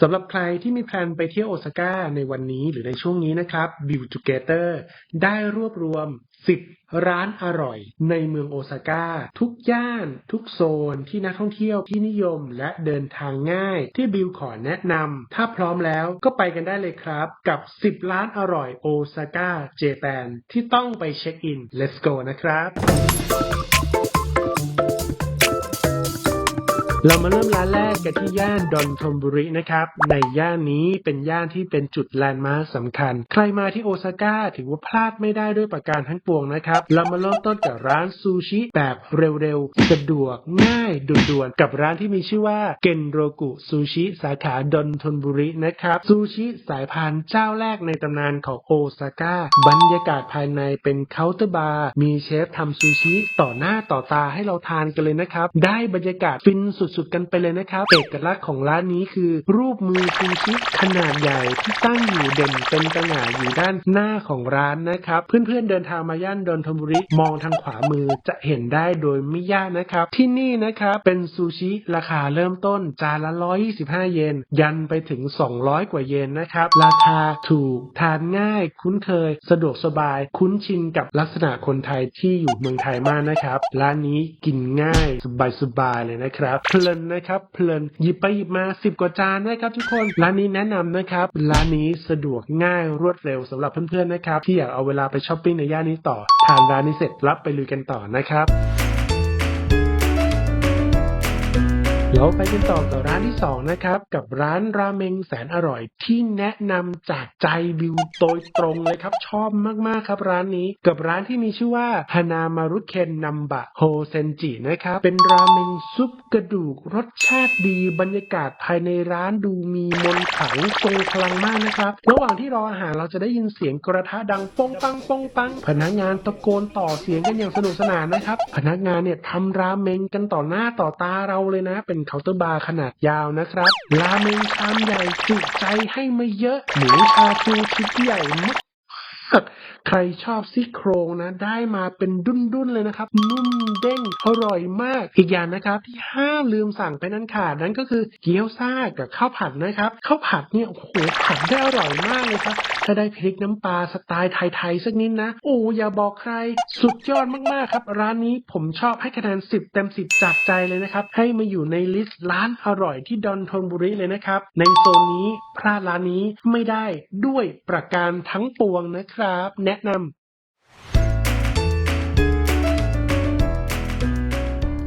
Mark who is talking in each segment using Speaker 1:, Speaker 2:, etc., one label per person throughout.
Speaker 1: สำหรับใครที่มีแพลนไปเที่ยวโอซาก้าในวันนี้หรือในช่วงนี้นะครับ View Together ได้รวบรวม 10 ร้านอร่อย ในเมืองโอซาก้าทุกย่าน ทุกโซนที่นักท่องเที่ยวที่นิยมและเดินทางง่ายที่บิวขอแนะนำถ้าพร้อมแล้วก็ไปกันได้เลยครับ กับ 10 ร้านอร่อยโอซาก้าเจแปนที่ต้องไปเช็คอิน Let's go นะครับ เรามาเริ่มร้านแรกกันที่ย่านดอนทอมบุรินะครับ ในย่านนี้เป็นย่านที่เป็นจุดแลนด์มาร์คสำคัญ ใครมาที่โอซาก้าถือว่าพลาดไม่ได้ด้วยประการทั้งปวงนะครับ เรามาเริ่มต้นกับร้านซูชิแบบเร็วๆ สะดวกง่ายด่วนๆ กับร้านที่มีชื่อว่าเกนโรกุซูชิสาขาดอนทอนบุรินะครับ ซูชิสายพานเจ้าแรกในตำนานของโอซาก้าบรรยากาศภายในเป็นเคาน์เตอร์บาร์มีเชฟทำซูชิต่อหน้าต่อตาให้เราทานกันเลยนะครับ ได้บรรยากาศฟินสุดๆ กันไปเลยนะครับเอกลักษณ์ของร้านนี้คือ รูปมือซูชิขนาดใหญ่ที่ตั้งอยู่เด่นเป็นตระหง่าอยู่ด้านหน้าของร้านนะครับ เพื่อนๆเดินทางมาย่านดอนทบุรีมองทางขวามือจะเห็นได้โดยไม่ยากนะครับ ที่นี่นะครับเป็นซูชิราคาเริ่มต้นจานละ 125 เยน ยันไปถึง 200 กว่าเยนนะครับ ราคาถูกทานง่าย คุ้นเคย สะดวกสบาย คุ้นชินกับลักษณะคนไทยที่อยู่เมืองไทยมากนะครับ ร้านนี้กินง่ายสบายๆเลยนะครับเพลินนะครับเพลินหยิบไปหยิบมา 10 กว่าจานนะครับทุกคนร้านนี้แนะนำนะครับร้านนี้สะดวกง่ายรวดเร็วสำหรับเพื่อนๆนะครับที่อยากเอาเวลาไปช้อปปิ้งในย่านนี้ต่อทานร้านนี้เสร็จรับไปลุยกันต่อนะครับ เดี๋ยวไปกันต่อกับร้านที่สองนะครับ กับร้านราเมงแสนอร่อยที่แนะนำจากใจบิวโดยตรงเลยครับ ชอบมากๆครับร้านนี้กับร้านที่มีชื่อว่าฮานามารุเคนนัมบะโฮเซนจินะครับ เป็นราเมงซุปกระดูกรสชาติดีบรรยากาศภายในร้านดูมีมนต์ขลังทรงพลังมากนะครับ ระหว่างที่รออาหารเราจะได้ยินเสียงกระทะดังปองปังปองปัง พนักงานตะโกนต่อเสียงกันอย่างสนุกสนานนะครับ พนักงานเนี่ยทำราเมงกันต่อหน้าต่อตาเราเลยนะเป็นเคาน์เตอร์บาร์ขนาดยาวนะครับ ราเมงชามใหญ่จุใจให้มาเยอะ หมูชาชูชิ้นใหญ่มาก ใครชอบซี่โครงนะ ได้มาเป็นดุนๆเลยนะครับ นุ่มเด้งอร่อยมาก อีกอย่างนะครับที่ห้ามลืมสั่งไปนั้นขาดนั่นก็คือเกี๊ยวซ่ากับข้าวผัดนะครับข้าวผัดเนี่ยโอ้โหผัดได้อร่อยมากเลยครับถ้าได้พริกน้ำปลาสไตล์ไทยๆสักนิดนะ โอ้อย่าบอกใคร สุดยอดมากๆครับ ร้านนี้ผมชอบให้คะแนน 10 เต็ม 10 จากใจเลยนะครับ ให้มาอยู่ในลิสต์ร้านอร่อยที่ดอนทนบุรีเลยนะครับ ในโซนนี้พลาดร้านนี้ไม่ได้ด้วยประการทั้งปวงนะครับแนะนำ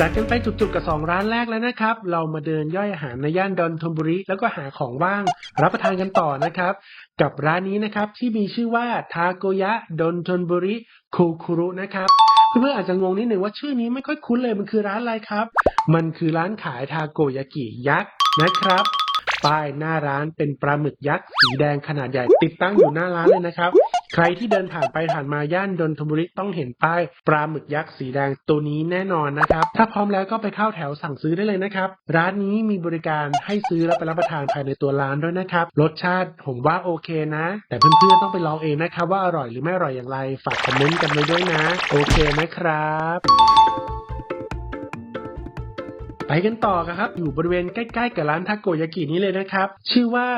Speaker 1: จัดกันไปจุกๆกับ 2 ร้านแรกแล้วนะครับ เรามาเดินย่อยอาหารในย่านดอนทนบุรีแล้วก็หาของว่าง รับประทานกันต่อนะครับ กับร้านนี้นะครับที่มีชื่อว่าทาโกยะดอนทนบุรีคูคุรุนะครับเพื่อนๆอาจจะงงนิดหนึ่งว่าชื่อนี้ไม่ค่อยคุ้นเลยมันคือร้านอะไรครับ มันคือร้านขายทาโกยากิยักษ์นะครับ ป้ายหน้าร้านเป็นปลาหมึกยักษ์สีแดงขนาดใหญ่ติดตั้งอยู่หน้าร้านเลยนะครับ ใครที่เดินผ่านไปผ่านมาย่านดนทบุรีต้องเห็นป้ายปลาหมึกยักษ์สีแดงตัวนี้แน่นอนนะครับ ถ้าพร้อมแล้วก็ไปเข้าแถวสั่งซื้อได้เลยนะครับ ร้านนี้มีบริการให้ซื้อแล้วไปรับประทานภายในตัวร้านด้วยนะครับ รสชาติผมว่าโอเคนะ แต่เพื่อนๆต้องไปลองเองนะครับว่าอร่อยหรือไม่อร่อยอย่างไร ฝากคอมเมนต์กันไว้ด้วยนะ โอเคไหมครับ ไปกันต่อครับ อยู่บริเวณใกล้ๆกับร้านทาโกยากินี้เลยนะครับ ชื่อว่า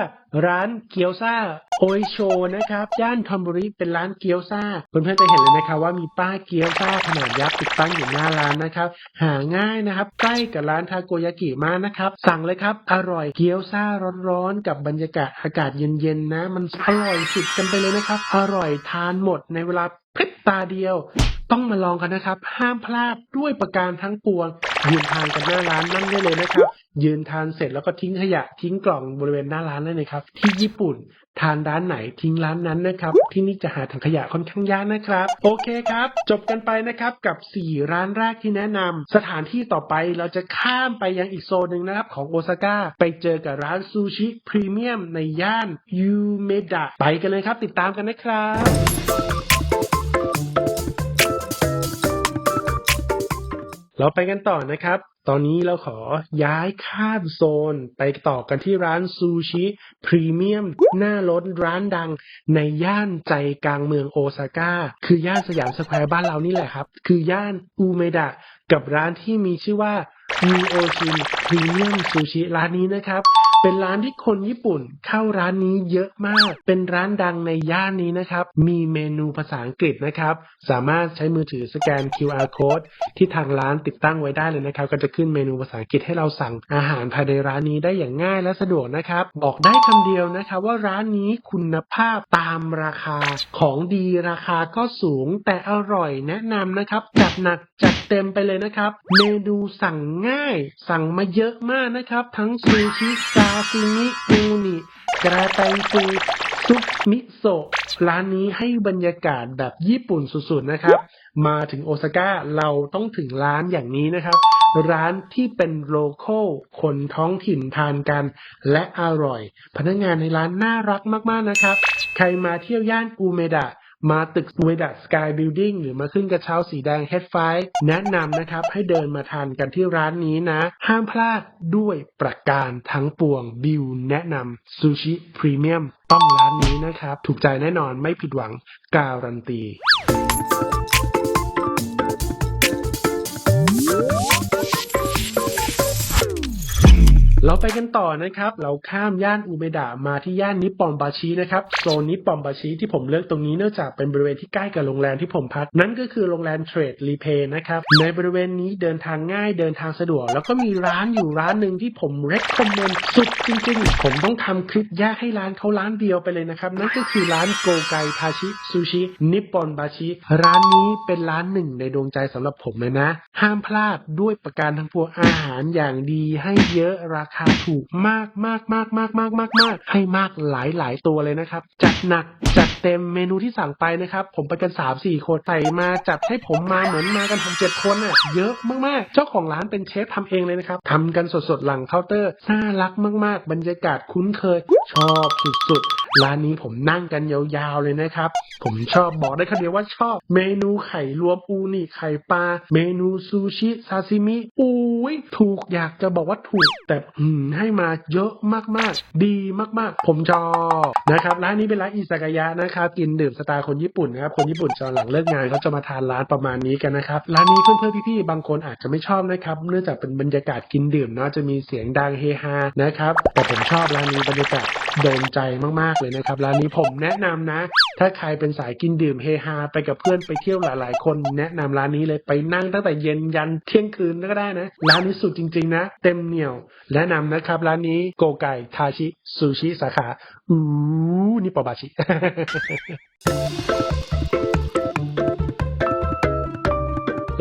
Speaker 1: ร้านเกียวซ่าโอิโชนะครับย่านทอมบุรีเป็นร้านเกียวซ่าเพื่อนๆจะเห็นเลยนะครับว่ามีป้ายเกียวซ่าขนาดยักษ์ติดตั้งอยู่หน้าร้านนะครับ หาง่ายนะครับ ใกล้กับร้านทาโกยากิมากนะครับ สั่งเลยครับ อร่อยเกียวซ่าร้อนๆกับบรรยากาศอากาศเย็นๆนะ มันอร่อยสุดกันไปเลยนะครับ อร่อยทานหมดในเวลาพริบตาเดียว ต้องมาลองกันนะครับ ห้ามพลาดด้วยประการทั้งปวง ยืนทานกันหน้าร้านนั่งได้เลยนะครับ ยืนทานเสร็จแล้วก็ทิ้งขยะทิ้งกล่องบริเวณหน้าร้านได้เลยครับที่ญี่ปุ่นทานร้านไหนทิ้งร้านนั้นนะครับ ที่นี่จะหาถังขยะค่อนข้างยากนะครับ โอเคครับ จบกันไปนะครับกับ 4 ร้านแรกที่แนะนำสถานที่ต่อไปเราจะข้ามไปยังอีกโซนหนึ่งนะครับของโอซาก้าไปเจอกับร้านซูชิพรีเมียมในย่านยูเมดะไปกันเลยครับ ติดตามกันนะครับ เราไปกันต่อนะครับ ตอนนี้เราขอย้ายข้ามโซน ไปต่อกันที่ร้านซูชิพรีเมียมหน้าร้นร้านดัง ในย่านใจกลางเมืองโอซาก้า คือย่านสยามสแควร์บ้านเรานี่แหละครับ คือย่านอูเมดะ กับร้านที่มีชื่อว่ามูโอชินพรีเมียมซูชิร้านนี้นะครับ เป็นร้านที่คนญี่ปุ่นเข้าร้านนี้เยอะมาก เป็นร้านดังในย่านนี้นะครับ มีเมนูภาษาอังกฤษนะครับ สามารถใช้มือถือสแกน QR code ที่ทางร้านติดตั้งไว้ได้เลยนะครับ ก็จะขึ้นเมนูภาษาอังกฤษให้เราสั่งอาหารภายในร้านนี้ได้อย่างง่ายและสะดวกนะครับ บอกได้คำเดียวนะครับ ว่าร้านนี้คุณภาพตามราคาของดีราคาก็สูงแต่อร่อยแนะนำนะครับจัดหนักจัดเต็มไปเลยนะครับ เมนูสั่งง่าย สั่งมาเยอะมากนะครับ ทั้งซูชิซาซิมิอูนิกระไตฟูซุปมิโซะร้านนี้ให้บรรยากาศแบบญี่ปุ่นสุดๆนะครับ มาถึงโอซาก้าเราต้องถึงร้านอย่างนี้นะครับ ร้านที่เป็นโลโก้คนท้องถิ่นทานกัน และอร่อย พนักงานในร้านน่ารักมากๆนะครับ ใครมาเที่ยวย่านอูเมดะ มาตึกเวดัสกายบิลดิ่งหรือมาขึ้นกระเช้าสีแดงเฮดไฟแนะนำนะครับให้เดินมาทานกันที่ร้านนี้นะ ห้ามพลาดด้วยประการทั้งปวงบิวแนะนำซูชิพรีเมียมต้องร้านนี้นะครับ ถูกใจแน่นอนไม่ผิดหวังการันตี เราไปกันต่อนะครับ เราข้ามย่านอูเมดะมาที่ย่านนิปปอนบาชินะครับโซนนิปปอนบาชิที่ผมเลือกตรงนี้เนื่องจากเป็นบริเวณที่ใกล้กับโรงแรมที่ผมพัก นั่นก็คือโรงแรมเทรดรีเพย์นะครับ ในบริเวณนี้เดินทางง่ายเดินทางสะดวก แล้วก็มีร้านอยู่ร้านหนึ่งที่ผมเรคคอมเมนสุดจริงๆ ผมต้องทำคลิปแยกให้ร้านเขาร้านเดียวไปเลยนะครับ นั่นก็คือร้านโกไกทาชิซูชินิปปอนบาชิร้านนี้เป็นร้านหนึ่งในดวงใจสำหรับผมเลยนะ ห้ามพลาดด้วยประการทั้งปวงอาหารอย่างดีให้เยอะราคาถูกมากมากมากมากมากมากมากให้มากหลายหลายตัวเลยนะครับจัดหนักจัดเต็มเมนูที่สั่งไปนะครับผมไปกันสามสี่คนใส่มาจัดให้ผมมาเหมือนมากันทำเจ็ดคนอะเยอะมากๆ เจ้าของร้านเป็นเชฟทำเองเลยนะครับทำกันสดๆหลังเคาน์เตอร์น่ารักมาก ๆ บรรยากาศคุ้นเคย ชอบสุดๆ ร้านนี้ผมนั่งกันยาวๆเลยนะครับ ผมชอบบอกได้คำเดียวว่าชอบ เมนูไข่รวมอูนิไข่ปลา เมนูซูชิซาซิมิอุ้ยถูกอยากจะบอกว่าถูก แต่อืมให้มาเยอะมากๆ ดีมากๆ ผมชอบนะครับร้านนี้เป็นร้านอิซากายะนะครับกินดื่มสไตล์คนญี่ปุ่นนะครับคนญี่ปุ่นตอนหลังเลิกงานเขาจะมาทานร้านประมาณนี้กันนะครับร้านนี้เพื่อนๆพี่ๆบางคนอาจจะไม่ชอบนะครับเนื่องจากเป็นบรรยากาศกินดื่มเนาะจะมีเสียงดังเฮฮานะครับแต่ผมชอบร้านนี้บรรยากาศโดนใจมากๆเลยนะครับร้านนี้ผมแนะนำนะ ถ้าใครเป็นสายกินดื่มเฮฮาไปกับเพื่อนไปเที่ยวหลายๆ คนแนะนำร้านนี้เลยไปนั่งตั้งแต่เย็นยันเที่ยงคืนก็ได้นะ ร้านนี้สุดจริง ๆ นะ เต็มเหนียวแนะนำนะครับ ร้านนี้โกไก่ทาชิซูชิสาขาอู้นี่ปอบาชิ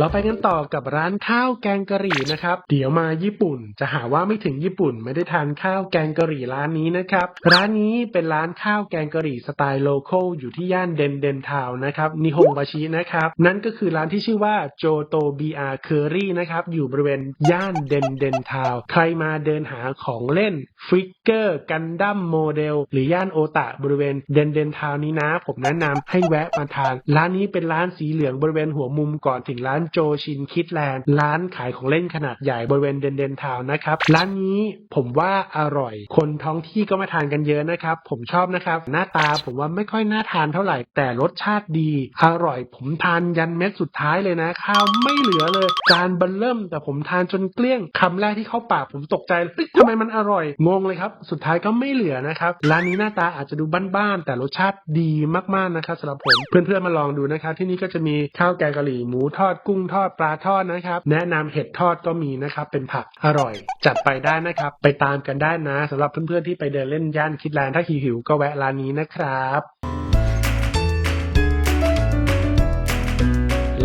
Speaker 1: เราไปกันต่อกับร้านข้าวแกงกะหรี่นะครับ เดี๋ยวมาญี่ปุ่น จะหาว่าไม่ถึงญี่ปุ่นไม่ได้ทานข้าวแกงกะหรี่ร้านนี้นะครับ ร้านนี้เป็นร้านข้าวแกงกะหรี่สไตล์โลโก้อยู่ที่ย่านเดนเดนทาวนะครับนิฮงบาชินะครับ นั่นก็คือร้านที่ชื่อว่าโจโตบีอาเคอรี่นะครับอยู่บริเวณย่านเดนเดนทาวใครมาเดินหาของเล่นฟิกเกอร์กันดั้มโมเดลหรือย่านโอตะบริเวณเดนเดนทาวนี้นะ ผมแนะนำให้แวะมาทาน ร้านนี้เป็นร้านสีเหลืองบริเวณหัวมุมก่อนถึงร้านโจชินคิดแลนด์ ร้านขายของเล่นขนาดใหญ่บริเวณเดนเดนทาวนะครับ ร้านนี้ผมว่าอร่อย คนท้องที่ก็มาทานกันเยอะนะครับ ผมชอบนะครับ หน้าตาผมว่าไม่ค่อยน่าทานเท่าไหร่ แต่รสชาติดี อร่อย ผมทานยันเม็ดสุดท้ายเลยนะ ข้าวไม่เหลือเลยจานบันเริ่ม แต่ผมทานจนเกลี้ยงคำแรกที่เข้าปากผมตกใจทำไมมันอร่อย งงเลยครับ สุดท้ายก็ไม่เหลือนะครับ ร้านนี้หน้าตาอาจจะดูบ้านๆ แต่รสชาติดีมากๆ นะครับสำหรับผม เพื่อนๆ มาลองดูนะครับ ที่นี่ก็จะมีข้าวแกงกะหรี่ หมูทอด กุ้งทอดปลาทอดนะครับ แนะนำเห็ดทอดก็มีนะครับ เป็นผักอร่อย จัดไปได้นะครับ ไปตามกันได้นะสำหรับเพื่อนๆที่ไปเดินเล่นย่านคิดแลนด์ถ้าหิวๆก็แวะร้านนี้นะครับ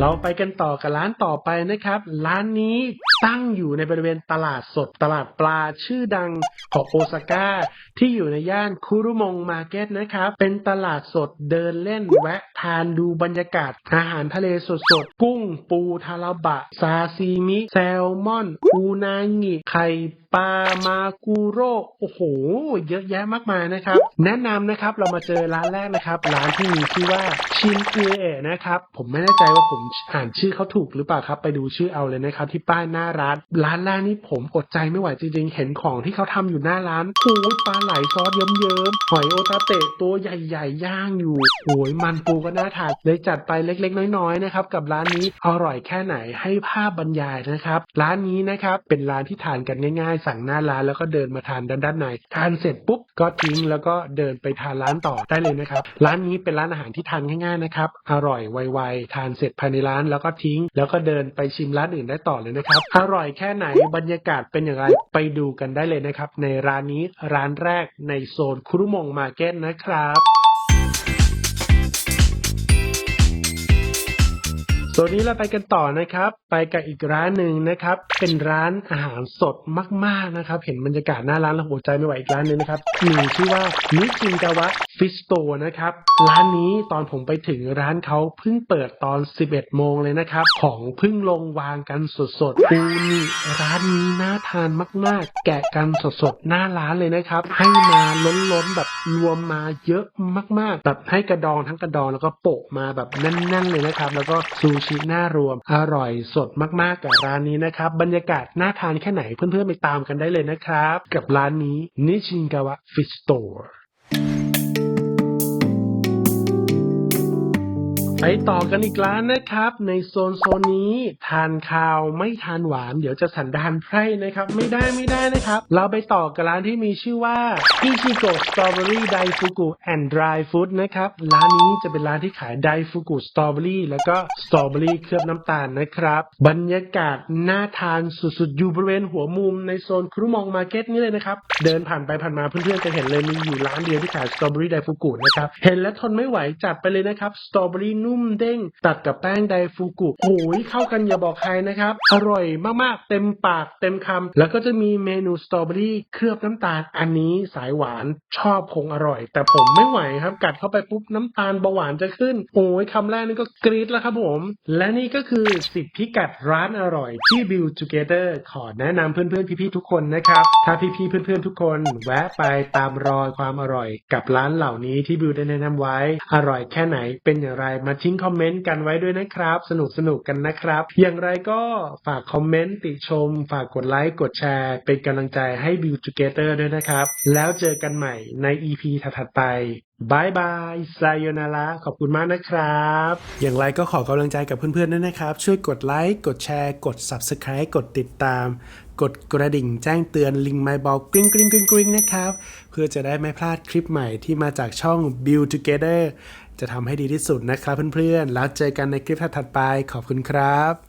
Speaker 1: เราไปกันต่อกับร้านต่อไปนะครับ ร้านนี้ ตั้งอยู่ในบริเวณตลาดสดตลาดปลาชื่อดังของโอซาก้า ที่อยู่ในย่านคุรุมงมาร์เก็ตนะครับ เป็นตลาดสดเดินเล่นแวะทานดูบรรยากาศ อาหารทะเลสดๆ กุ้งปูทาราบะ ซาซิมิ แซลมอน อูนางิไข่ปลามากูโร่โอ้โห เยอะแยะมากมายนะครับ แนะนำนะครับเรามาเจอร้านแรกนะครับ ร้านที่มีชื่อว่าชินเอเอะนะครับ ผมไม่แน่ใจว่าผมอ่านชื่อเขาถูกหรือเปล่าครับ ไปดูชื่อเอาเลยนะครับ ที่ป้ายหน้าร้าน ร้านแรกนี่ผมอดใจไม่ไหวจริง ๆ เห็นของที่เขาทำอยู่หน้าร้านโอ้ยปลาไหลซอสเยิ้มๆหอยโอตาเตะตัวใหญ่ๆย่างอยู่โอ้ยมันปูก็น่าทานเลยจัดไปเล็กๆ น้อยๆนะครับ กับร้านนี้อร่อยแค่ไหนให้ภาพบรรยายนะครับ ร้านนี้นะครับเป็นร้านที่ทานกันง่ายสั่งหน้าร้านแล้วก็เดินมาทานด้านด้านในทานเสร็จปุ๊บก็ทิ้งแล้วก็เดินไปทานร้านต่อได้เลยนะครับ ร้านนี้เป็นร้านอาหารที่ทานง่ายๆนะครับอร่อยไวๆทานเสร็จภายในร้านแล้วก็ทิ้ง แล้วก็เดินไปชิมร้านอื่นได้ต่อเลยนะครับ อร่อยแค่ไหนบรรยากาศเป็นอย่างไรไปดูกันได้เลยนะครับ ในร้านนี้ร้านแรกในโซนคุรุมงมาร์เก็ตนะครับ ส่วนี้เราไปกันต่อนะครับ ไปกับอีกร้านหนึ่งนะครับ เป็นร้านอาหารสดมากๆนะครับ เห็นบรรยากาศหน้าร้านแล้วหัวใจไม่ไหวอีกร้านหนึ่งนะครับมีชื่อว่านิจินกาวะฟิสโตนะครับ ร้านนี้ตอนผมไปถึงร้านเขาเพิ่งเปิดตอน 11 โมงเลยนะครับ ของเพิ่งลงวางกันสดๆปูนี่ร้านนี้น่าทานมาก ๆ แกะกันสดๆหน้าร้านเลยนะครับ ให้มาล้นๆแบบรวมมาเยอะมากๆ แบบให้กระดองทั้งกระดองแล้วก็โปะมาแบบแน่นๆเลยนะครับ แล้วก็ซูชหน้ารวม อร่อยสดมากๆกับร้านนี้นะครับ บรรยากาศน่าทานแค่ไหนเพื่อนๆไปตามกันได้เลยนะครับ กับร้านนี้นิชินกาวะฟิสโต ไปต่อกันอีกร้านนะครับ ในโซนโซนนี้ทานข้าวไม่ทานหวาน เดี๋ยวจะสันดานไพร่นะครับ ไม่ได้ไม่ได้นะครับ เราไปต่อกับร้านที่มีชื่อว่าอิชิโกะสตรอเบอรี่ไดฟูกุแอนด์ดรายฟู้ดนะครับ ร้านนี้จะเป็นร้านที่ขายไดฟูกุสตรอเบอรี่แล้วก็สตรอเบอรี่เคลือบน้ำตาลนะครับ บรรยากาศน่าทานสุดๆ อยู่บริเวณหัวมุมในโซนครุมองมาร์เก็ตนี่เลยนะครับ เดินผ่านไปผ่านมาเพื่อนๆจะเห็นเลยมีอยู่ร้านเดียวที่ขายสตรอเบอรี่ไดฟูกุนะครับเห็นแล้วทนไม่ไหวจัดไปเลยนะครับสตรอเบอรี่นุ่มเด้ง ตัดกับแป้งไดฟูกุโอ้ยเข้ากันอย่าบอกใครนะครับ อร่อยมากๆ เต็มปากเต็มคำแล้วก็จะมีเมนูสตรอเบอรี่เคลือบน้ำตาลอันนี้สายหวานชอบคงอร่อย แต่ผมไม่ไหวครับ กัดเข้าไปปุ๊บน้ำตาลเบาหวานจะขึ้น โอ้ยคำแรกนี่ก็กรี๊ดแล้วครับผม และนี่ก็คือสิบพิกัดร้านอร่อยที่ Build Together ขอแนะนำเพื่อนๆพี่ๆทุกคนนะครับ ถ้าพี่ๆเพื่อนๆทุกคนแวะไปตามรอยความอร่อย กับร้านเหล่านี้ที่บิวได้แนะนำไว้ อร่อยแค่ไหนเป็นอย่างไรมาทิ้งคอมเมนต์กันไว้ด้วยนะครับ สนุกสนุกกันนะครับ อย่างไรก็ฝากคอมเมนต์ติชม ฝากกดไลค์กดแชร์ เป็นกำลังใจให้ Build Together ด้วยนะครับ แล้วเจอกันใหม่ใน EP ถัดๆไปบายบายไซโยนาระขอบคุณมากนะครับ อย่างไรก็ขอกำลังใจกับเพื่อนๆด้วยนะครับ ช่วยกดไลค์ กดแชร์ กด Subscribe กดติดตาม กดกระดิ่งแจ้งเตือนลิงไมบอกกริ๊งกริ๊งกริ๊งกริ๊งนะครับ เพื่อจะได้ไม่พลาดคลิปใหม่ที่มาจากช่อง Build Together จะทำให้ดีที่สุดนะครับเพื่อนๆ แล้วเจอกันในคลิปถัดๆไป ขอบคุณครับ